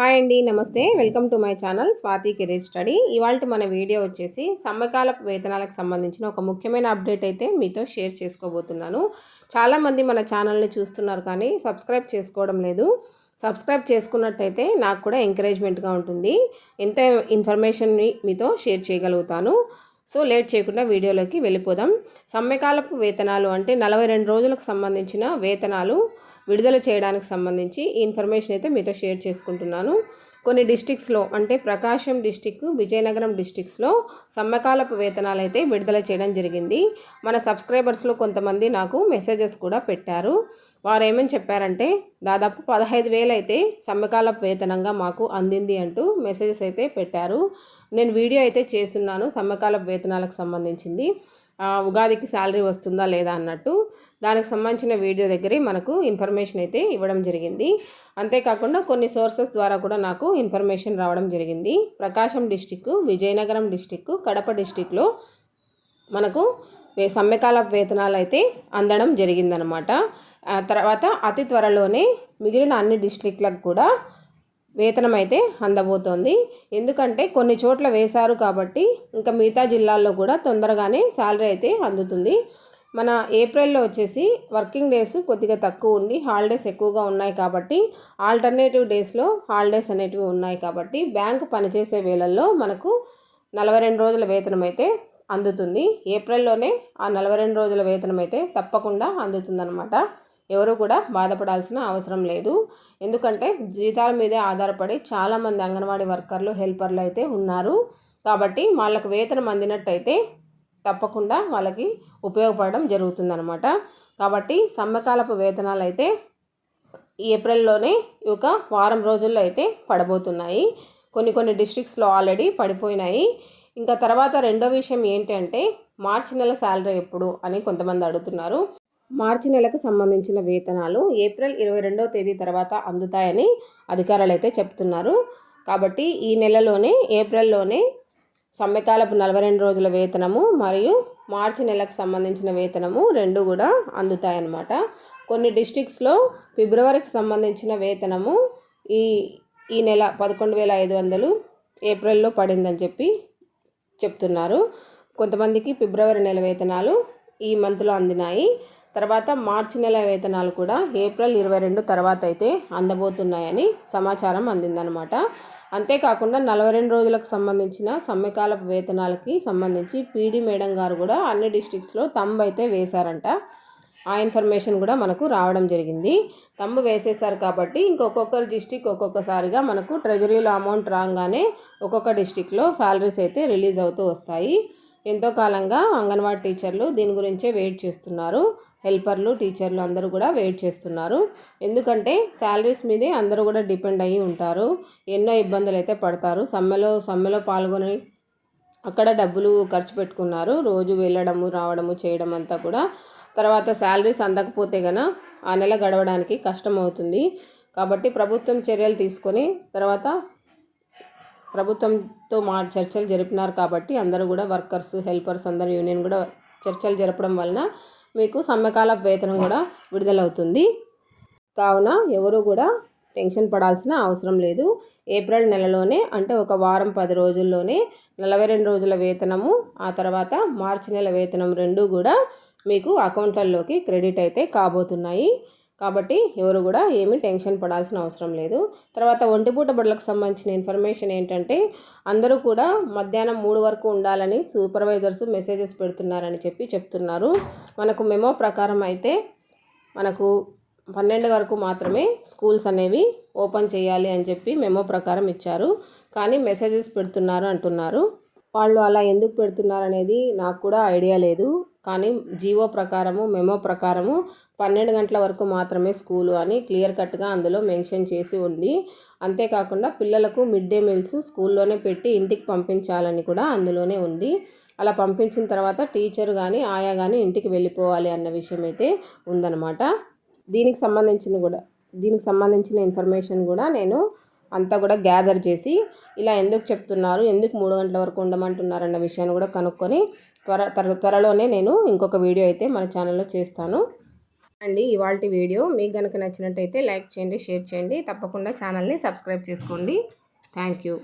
Hi అండి నమస్తే. Welcome to my channel Swathi career study. ఇవాళ మన వీడియో వచ్చేసి సమ్మకాల వేతనాలకు సంబంధించిన ఒక ముఖ్యమైన అప్డేట్ అయితే మీతో షేర్ చేసుకోబోతున్నాను. చాలామంది మన ఛానల్ని చూస్తున్నారు కానీ సబ్స్క్రైబ్ చేసుకోవడం లేదు. సబ్స్క్రైబ్ చేసుకున్నట్టయితే నాకు కూడా ఎంకరేజ్మెంట్గా ఉంటుంది. ఎంత ఇన్ఫర్మేషన్ని మీతో షేర్ చేయగలుగుతాను. సో లేట్ చేయకుండా వీడియోలోకి వెళ్ళిపోదాం. సమ్మెకాలపు వేతనాలు అంటే నలభై రెండు రోజులకు సంబంధించిన వేతనాలు విడుదల చేయడానికి సంబంధించి ఈ ఇన్ఫర్మేషన్ అయితే మీతో షేర్ చేసుకుంటున్నాను. కొన్ని డిస్టిక్స్లో అంటే ప్రకాశం డిస్టిక్ విజయనగరం డిస్టిక్స్లో సమ్మకాలపు వేతనాలు అయితే విడుదల చేయడం జరిగింది. మన సబ్స్క్రైబర్స్లో కొంతమంది నాకు మెసేజెస్ కూడా పెట్టారు. వారు ఏమని చెప్పారంటే దాదాపు పదహైదు వేలు అయితే సమ్మకాలపు వేతనంగా మాకు అందింది అంటూ మెసేజెస్ అయితే పెట్టారు. నేను వీడియో అయితే చేస్తున్నాను సమ్మకాలపు వేతనాలకు సంబంధించింది. ఉగాదికి శాలరీ వస్తుందా లేదా అన్నట్టు దానికి సంబంధించిన వీడియో దగ్గరే మనకు ఇన్ఫర్మేషన్ అయితే ఇవ్వడం జరిగింది. అంతేకాకుండా కొన్ని సోర్సెస్ ద్వారా కూడా నాకు ఇన్ఫర్మేషన్ రావడం జరిగింది. ప్రకాశం డిస్టిక్ విజయనగరం డిస్టిక్ కడప డిస్టిక్లో మనకు సమ్మెకాల వేతనాలు అయితే అందడం జరిగిందనమాట తర్వాత అతి త్వరలోనే మిగిలిన అన్ని డిస్ట్రిక్ట్లకు కూడా వేతనం అయితే అందబోతోంది. ఎందుకంటే కొన్ని చోట్ల వేశారు కాబట్టి ఇంకా మిగతా జిల్లాల్లో కూడా తొందరగానే శాలరీ అయితే అందుతుంది. మన ఏప్రిల్లో వచ్చేసి వర్కింగ్ డేస్ కొద్దిగా తక్కువ ఉండి హాలిడేస్ ఎక్కువగా ఉన్నాయి కాబట్టి ఆల్టర్నేటివ్ డేస్లో హాలిడేస్ అనేటివి ఉన్నాయి కాబట్టి బ్యాంకు పనిచేసే వేళల్లో మనకు నలభై రెండు రోజుల వేతనం అయితే అందుతుంది. ఏప్రిల్లోనే ఆ నలభై రెండు రోజుల వేతనం అయితే తప్పకుండా అందుతుందన్నమాట. ఎవరు కూడా బాధపడాల్సిన అవసరం లేదు. ఎందుకంటే జీతాల మీదే ఆధారపడి చాలామంది అంగన్వాడీ వర్కర్లు హెల్పర్లు అయితే ఉన్నారు. కాబట్టి వాళ్ళకు వేతనం అందినట్టయితే తప్పకుండా వాళ్ళకి ఉపయోగపడడం జరుగుతుందనమాట కాబట్టి సమ్మకాలపు వేతనాలు అయితే ఏప్రిల్లోనే ఒక వారం రోజుల్లో అయితే పడబోతున్నాయి. కొన్ని కొన్ని డిస్ట్రిక్ట్స్లో ఆల్రెడీ పడిపోయినాయి. ఇంకా తర్వాత రెండో విషయం ఏంటంటే మార్చి నెల శాలరీ ఎప్పుడు అని కొంతమంది అడుగుతున్నారు. మార్చి నెలకు సంబంధించిన వేతనాలు ఏప్రిల్ ఇరవై రెండవ తేదీ తర్వాత అందుతాయని అధికారులు అయితే చెప్తున్నారు. కాబట్టి ఈ నెలలోనే ఏప్రిల్లోనే సమ్మెకాలపు నలభై రెండు రోజుల వేతనము మరియు మార్చి నెలకు సంబంధించిన వేతనము రెండు కూడా అందుతాయన్నమాట. కొన్ని డిస్టిక్స్లో ఫిబ్రవరికి సంబంధించిన వేతనము ఈ ఈ నెల పదకొండు వేల ఐదు వందలు ఏప్రిల్లో పడిందని చెప్పి చెప్తున్నారు. కొంతమందికి ఫిబ్రవరి నెల వేతనాలు ఈ మంత్లో అందినాయి. తర్వాత మార్చి నెల వేతనాలు కూడా ఏప్రిల్ ఇరవై రెండు తర్వాత అయితే అందబోతున్నాయని సమాచారం అందిందనమాట అంతేకాకుండా నలభై రెండు రోజులకు సంబంధించిన సమ్మెకాల వేతనాలకి సంబంధించి పీడీ మేడం గారు కూడా అన్ని డిస్టిక్స్లో తంబు అయితే వేశారంట. ఆ ఇన్ఫర్మేషన్ కూడా మనకు రావడం జరిగింది. తంబు వేసేసారు కాబట్టి ఇంకొక్కొక్కరు డిస్టిక్ ఒక్కొక్కసారిగా మనకు ట్రెజరీలో అమౌంట్ రాగానే ఒక్కొక్క డిస్టిక్లో శాలరీస్ అయితే రిలీజ్ అవుతూ వస్తాయి. ఎంతో కాలంగా అంగన్వాడీ టీచర్లు దీని గురించే వెయిట్ చేస్తున్నారు. హెల్పర్లు టీచర్లు అందరూ కూడా వెయిట్ చేస్తున్నారు. ఎందుకంటే శాలరీస్ మీదే అందరూ కూడా డిపెండ్ అయ్యి ఉంటారు. ఎన్నో ఇబ్బందులు అయితే పడతారు. సమ్మెలో సమ్మెలో పాల్గొని అక్కడ డబ్బులు ఖర్చు పెట్టుకున్నారు. రోజు వెళ్ళడము రావడము చేయడం అంతా కూడా. తర్వాత శాలరీస్ అందకపోతే గన ఆ నెల గడవడానికి కష్టం అవుతుంది. కాబట్టి ప్రభుత్వం చర్యలు తీసుకొని తర్వాత ప్రభుత్వంతో మా చర్చలు జరిపినారు కాబట్టి అందరూ కూడా వర్కర్స్ హెల్పర్స్ అందరు యూనియన్ కూడా చర్చలు జరపడం వలన మీకు సమ్మకాల వేతనం కూడా విడుదలవుతుంది. కావున ఎవరు కూడా టెన్షన్ పడాల్సిన అవసరం లేదు. ఏప్రిల్ నెలలోనే అంటే ఒక వారం పది రోజుల్లోనే నలభై రెండు రోజుల వేతనము ఆ తర్వాత మార్చి నెల వేతనం రెండు కూడా మీకు అకౌంట్లలోకి క్రెడిట్ అయితే కాబోతున్నాయి. కాబట్టి ఎవరు కూడా ఏమీ టెన్షన్ పడాల్సిన అవసరం లేదు. తర్వాత ఒంటిపూట బడులకు సంబంధించిన ఇన్ఫర్మేషన్ ఏంటంటే అందరూ కూడా మధ్యాహ్నం మూడు వరకు ఉండాలని సూపర్వైజర్స్ మెసేజెస్ పెడుతున్నారని చెప్పి చెప్తున్నారు. మనకు మెమో ప్రకారం అయితే మనకు పన్నెండు వరకు మాత్రమే స్కూల్స్ అనేవి ఓపెన్ చేయాలి అని చెప్పి మెమో ప్రకారం ఇచ్చారు. కానీ మెసేజెస్ పెడుతున్నారు అంటున్నారు. వాళ్ళు అలా ఎందుకు పెడుతున్నారు అనేది నాకు కూడా ఐడియా లేదు. కానీ జీవో ప్రకారము మెమో ప్రకారము పన్నెండు గంటల వరకు మాత్రమే స్కూలు అని క్లియర్ కట్గా అందులో మెన్షన్ చేసి ఉంది. అంతేకాకుండా పిల్లలకు మిడ్ డే మీల్స్ స్కూల్లోనే పెట్టి ఇంటికి పంపించాలని కూడా అందులోనే ఉంది. అలా పంపించిన తర్వాత టీచర్ కానీ ఆయా కానీ ఇంటికి వెళ్ళిపోవాలి అన్న విషయం అయితే ఉందన్నమాట. దీనికి సంబంధించిన కూడా దీనికి సంబంధించిన ఇన్ఫర్మేషన్ కూడా నేను అంతా కూడా గ్యాదర్ చేసి ఇలా ఎందుకు చెప్తున్నారు ఎందుకు మూడు గంటల వరకు ఉండమంటున్నారు అన్న విషయాన్ని కూడా కనుక్కొని త్వర త్వరలోనే నేను ఇంకొక వీడియో అయితే మన ఛానల్లో చేస్తాను. అండి ఇవాళ వీడియో మీకు కనుక నచ్చినట్టయితే లైక్ చేయండి షేర్ చేయండి. తప్పకుండా ఛానల్ని సబ్స్క్రైబ్ చేసుకోండి. Thank you.